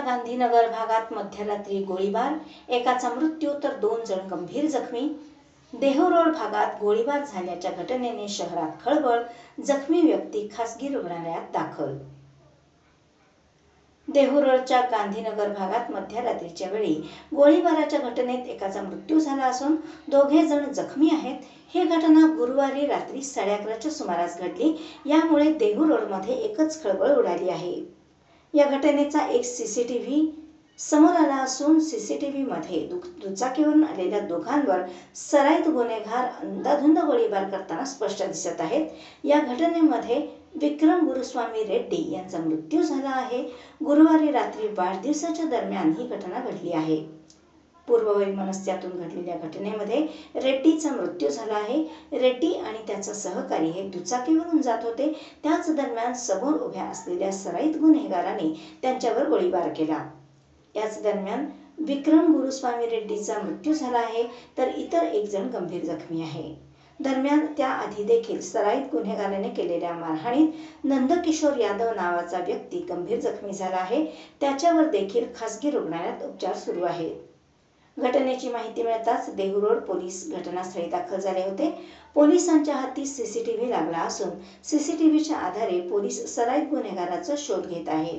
नगर भागात मध्यरात्री गोळीबार. एकाचा मृत्यू तर दोन जण गंभीर जखमी. देहरोड भागात गोळीबार झाल्याच्या घटनेने शहरात खळबळ. जखमी व्यक्ती खासगी रुग्णालयात दाखल. देहू रोडच्या गांधीनगर भागात मध्यरात्रीच्या वेळी गोळीबाराच्या घटनेत एकाचा मृत्यू झाला असून दोघे जण जखमी आहेत. ही घटना गुरुवारी रात्री साडे अकराच्या सुमारास घडली. यामुळे देहू रोडमध्ये एकच खळबळ उडाली आहे. या घटनेचा एक सी सी टी व्ही समोर आला असून सी सी टी व्हीमध्ये दु दुचाकीवरून आलेल्या दोघांवर सराईत गुन्हेगार अंदाधुंद गोळीबार करताना स्पष्ट दिसत आहेत. या घटनेमध्ये विक्रम गुरुस्वामी रेड्डी यांचा मृत्यू झाला आहे. गुरुवारी रात्री वाढदिवसाच्या दरम्यान ही घटना घडली आहे. पूर्ववैमनस्यातून घडलेल्या घटनेमध्ये रेड्डीचा मृत्यू झाला आहे. रेड्डी आणि त्याचा सहकारी हे दुचाकीवरून जात होते. त्याच दरम्यान समोर उभ्या असलेल्या सराईत गुन्हेगाराने त्यांच्यावर गोळीबार केला. याच दरम्यान विक्रम गुरुस्वामी रेड्डीचा मृत्यू झाला आहे तर इतर एक जण गंभीर जखमी आहे. दरम्यान त्याआधी देखील सराईत गुन्हेगाराने केलेल्या मारहाणीत नंदकिशोर यादव नावाचा व्यक्ती गंभीर जखमी झाला आहे. त्याच्यावर देखील खासगी रुग्णालयात उपचार सुरू आहेत. घटनेची माहिती मिळताच देहूरोड पोलीस घटनास्थळी दाखल झाले होते. पोलिसांच्या हाती सीसीटीव्ही लागला असून सीसीटीव्हीच्या आधारे पोलीस सराईत गुन्हेगाराचा शोध घेत आहेत.